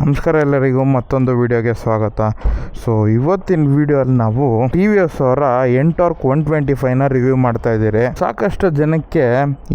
ನಮಸ್ಕಾರ ಎಲ್ಲರಿಗೂ ಮತ್ತೊಂದು ವಿಡಿಯೋಗೆ ಸ್ವಾಗತ. ಸೊ ಇವತ್ತಿನ ವಿಡಿಯೋಲ್ಲಿ ನಾವು ಟಿ ವಿ ಎಸ್ ಅವರ ಎಂಟಾರ್ಕ್ ಒನ್ ಟ್ವೆಂಟಿ ಫೈವ್ನ ರಿವ್ಯೂ ಮಾಡ್ತಾ ಇದ್ದೀರಿ. ಸಾಕಷ್ಟು ಜನಕ್ಕೆ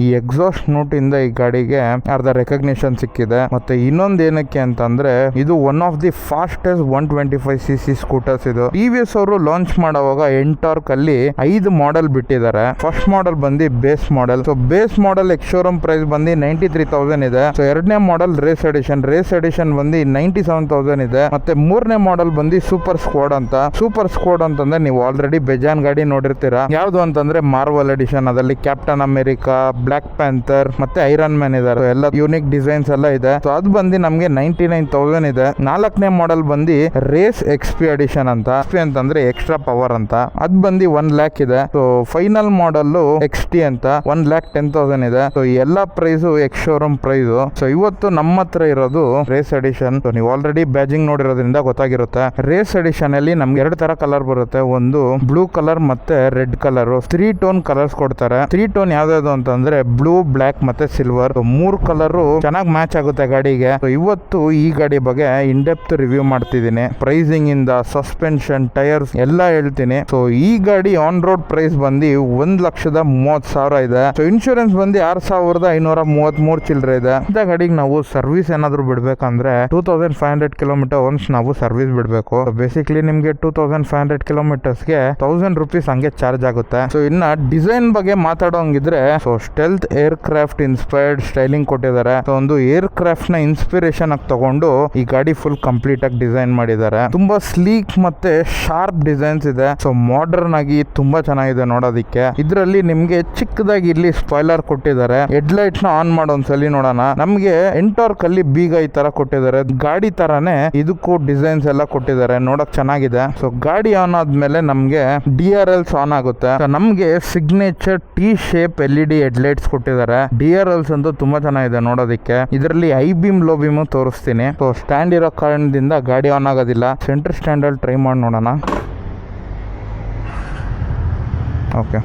ಈ ಎಕ್ಸಾಸ್ಟ್ ನೋಟ್ ಇಂದ ಈ ಗಾಡಿಗೆ ಅರ್ಧ ರೆಕಗ್ನಿಷನ್ ಸಿಕ್ಕಿದೆ. ಮತ್ತೆ ಇನ್ನೊಂದು ಏನಕ್ಕೆ ಅಂತಂದ್ರೆ, ಇದು one of the fastest one twenty five C C scooters ಇದು. ಟಿ ವಿ ಎಸ್ ಅವರು ಲಾಂಚ್ ಮಾಡುವಾಗ ಎಂಟಾರ್ಕ್ ಅಲ್ಲಿ ಐದು ಮಾಡೆಲ್ ಬಿಟ್ಟಿದ್ದಾರೆ. ಫಸ್ಟ್ ಮಾಡೆಲ್ ಬಂದು base model so base model ex showroom price ಬಂದು ನೈಂಟಿ ತ್ರೀ ತೌಸಂಡ್ ಇದೆ. ಸೊ ಎರಡನೇ model race edition race edition ಬಂದು ನೈಂಟಿ ಸೆವೆನ್ ತೌಸಂಡ್ ಇದೆ. ಮತ್ತೆ ಮೂರನೇ ಮಾಡೆಲ್ ಬಂದು ಸೂಪರ್ ಸ್ಕ್ವಾಡ್ ಅಂತ. ಸೂಪರ್ ಸ್ಕ್ವಾಡ್ ಅಂತಂದ್ರೆ ನೀವು ಆಲ್ರೆಡಿ ಬೆಜಾನ್ ಗಾಡಿ ನೋಡಿರ್ತೀರಾ. ಯಾವ್ದು ಅಂತಂದ್ರೆ ಮಾರ್ವಲ್ ಎಡಿಷನ್ ಅದಲ್ಲಿ ಕ್ಯಾಪ್ಟನ್ ಅಮೆರಿಕಾ ಬ್ಲಾಕ್ ಪ್ಯಾಂಥರ್ ಮತ್ತೆ ಐರನ್ ಮ್ಯಾನ್ ಇದಾರೆ. ಎಲ್ಲ ಯೂನಿಕ್ ಡಿಸೈನ್ಸ್ ಎಲ್ಲ ಇದೆ. ಸೊ ಅದು ಬಂದು ನಮಗೆ ನೈಂಟಿ ನೈನ್ ತೌಸಂಡ್ ಇದೆ. ನಾಲ್ಕನೇ ಮಾಡೆಲ್ ಬಂದು ರೇಸ್ ಎಕ್ಸ್ಪಿ ಅಡಿಷನ್ ಅಂತ. ಎಕ್ಸ್ಪಿ ಅಂತಂದ್ರೆ ಎಕ್ಸ್ಟ್ರಾ ಪವರ್ ಅಂತ. ಅದ್ ಬಂದು ಒನ್ ಲ್ಯಾಕ್ ಇದೆ. So final model X T ಅಂತ. ಒನ್ ಲ್ಯಾಕ್ ಟೆನ್ ತೌಸಂಡ್ ಇದೆ. ಸೊ ಎಲ್ಲಾ price ex showroom price so ಇವತ್ತು ನಮ್ಮ ಹತ್ರ ಇರೋದು ರೇಸ್ ಎಡಿಷನ್ ನೀವು ಆಲ್ರೆಡಿ ಬ್ಯಾಜಿಂಗ್ ನೋಡಿರೋದ್ರಿಂದ ಗೊತ್ತಾಗಿರುತ್ತೆ. ರೇಸ್ ಎಡಿಷನ್ ಅಲ್ಲಿ ನಮ್ಗೆ ಎರಡು ತರ ಕಲರ್ ಬರುತ್ತೆ. ಒಂದು ಬ್ಲೂ ಕಲರ್ ಮತ್ತೆ red colour three tone colours ಕೊಡ್ತಾರೆ. ತ್ರೀ ಟೋನ್ ಯಾವ್ದಾವ್ದು ಅಂತಂದ್ರೆ ಬ್ಲೂ ಬ್ಲಾಕ್ ಮತ್ತೆ ಸಿಲ್ವರ್ ಮೂರ್ ಕಲರ್ ಚೆನ್ನಾಗಿ ಮ್ಯಾಚ್ ಆಗುತ್ತೆ ಗಾಡಿಗೆ. ಇವತ್ತು ಈ ಗಾಡಿ ಬಗ್ಗೆ ಇನ್ ಡೆಪ್ತ್ ರಿವ್ಯೂ ಮಾಡ್ತಿದ್ದೀನಿ. ಪ್ರೈಸಿಂಗ್ ಇಂದ ಸಸ್ಪೆನ್ಷನ್ ಟೈರ್ಸ್ ಎಲ್ಲ ಹೇಳ್ತೀನಿ. ಸೊ ಈ ಗಾಡಿ ಆನ್ ರೋಡ್ ಪ್ರೈಸ್ ಬಂದು ಒಂದ್ ಲಕ್ಷದ ಮೂವತ್ ಸಾವಿರ ಇದೆ. ಸೊ ಇನ್ಶೂರೆನ್ಸ್ ಬಂದು ಆರ್ ಸಾವಿರದ ಐನೂರ ಮೂವತ್ ಮೂರ್ ಚಿಲ್ಲರೆ ಇದೆ. ಇಂಥ ಗಾಡಿಗೆ ನಾವು ಸರ್ವಿಸ್ ಏನಾದ್ರು ಬಿಡ್ಬೇಕಂದ್ರೆ two thousand five hundred kilometre once ನಾವು ಸರ್ವಿಸ್ ಬಿಡಬೇಕು. ಬೇಸಿಕ್ಲಿ ನಿಮಗೆ ಟೂ ತೌಸಂಡ್ ಫೈವ್ ಹಂಡ್ರೆಡ್ ಕಿಲೋಮೀಟರ್ಸ್ಗೆ ತೌಸಂಡ್ ರುಪೀಸ್ ಹಂಗೆ ಚಾರ್ಜ್ ಆಗುತ್ತೆ. ಸೊ ಇನ್ನ ಡಿಸೈನ್ ಬಗ್ಗೆ ಮಾತಾಡೋಂಗಿದ್ರೆ so stealth aircraft inspired styling ಕೊಟ್ಟಿದ್ದಾರೆ. ಸೊ ಒಂದು ಏರ್ ಕ್ರಾಫ್ಟ್ನ ಇನ್ಸ್ಪಿರೇಷನ್ ಆಗಿ ತಗೊಂಡು ಈ ಗಾಡಿ ಫುಲ್ ಕಂಪ್ಲೀಟ್ ಆಗಿ ಡಿಸೈನ್ ಮಾಡಿದ್ದಾರೆ. ತುಂಬಾ ಸ್ಲೀಕ್ ಮತ್ತೆ ಶಾರ್ಪ್ ಡಿಸೈನ್ಸ್ ಇದೆ. ಸೊ ಮಾಡರ್ನ್ ಆಗಿ ತುಂಬಾ ಚೆನ್ನಾಗಿದೆ ನೋಡೋದಿಕ್ಕೆ. ಇದರಲ್ಲಿ ನಿಮ್ಗೆ ಚಿಕ್ಕದಾಗಿ ಇಲ್ಲಿ ಸ್ಪಾಯ್ಲರ್ ಕೊಟ್ಟಿದ್ದಾರೆ. ಹೆಡ್ ಲೈಟ್ನ ಆನ್ ಮಾಡೋ ಒಂದ್ಸಲಿ ನೋಡೋಣ. ನಮ್ಗೆ ಎಂಟಾರ್ಕ್ ಅಲ್ಲಿ ಬೀಗ ಈ ತರ ಕೊಟ್ಟಿದ್ದಾರೆ. ಗಾಡಿ ತರಾನೇ ಇದಕ್ಕೂ ಡಿಸೈನ್ಸ್ ಎಲ್ಲ ಕೊಟ್ಟಿದ್ದಾರೆ. ನೋಡಕ್ ಚೆನ್ನಾಗಿದೆ. ಸೊ ಗಾಡಿ ಆನ್ ಆದ್ಮೇಲೆ ನಮ್ಗೆ ಡಿ ಆರ್ ಎಲ್ಸ್ ಆನ್ ಆಗುತ್ತೆ. ನಮಗೆ signature T shape L E D headlights ಕೊಟ್ಟಿದ್ದಾರೆ. ಡಿ ಆರ್ ಎಲ್ಸ್ ಅಂತೂ ತುಂಬಾ ಚೆನ್ನಾಗಿದೆ ನೋಡೋದಕ್ಕೆ. ಇದರಲ್ಲಿ ಐ ಬಿಮ್ ಲೋ ಬಿಮ್ ತೋರಿಸ್ತೀನಿ. ಸೊ ಸ್ಟ್ಯಾಂಡ್ ಇರೋ ಕಾರಣದಿಂದ ಗಾಡಿ ಆನ್ ಆಗೋದಿಲ್ಲ. ಸೆಂಟರ್ ಸ್ಟ್ಯಾಂಡ್ ಅಲ್ಲಿ ಟ್ರೈ ಮಾಡಿ ನೋಡೋಣ. ಓಕೆ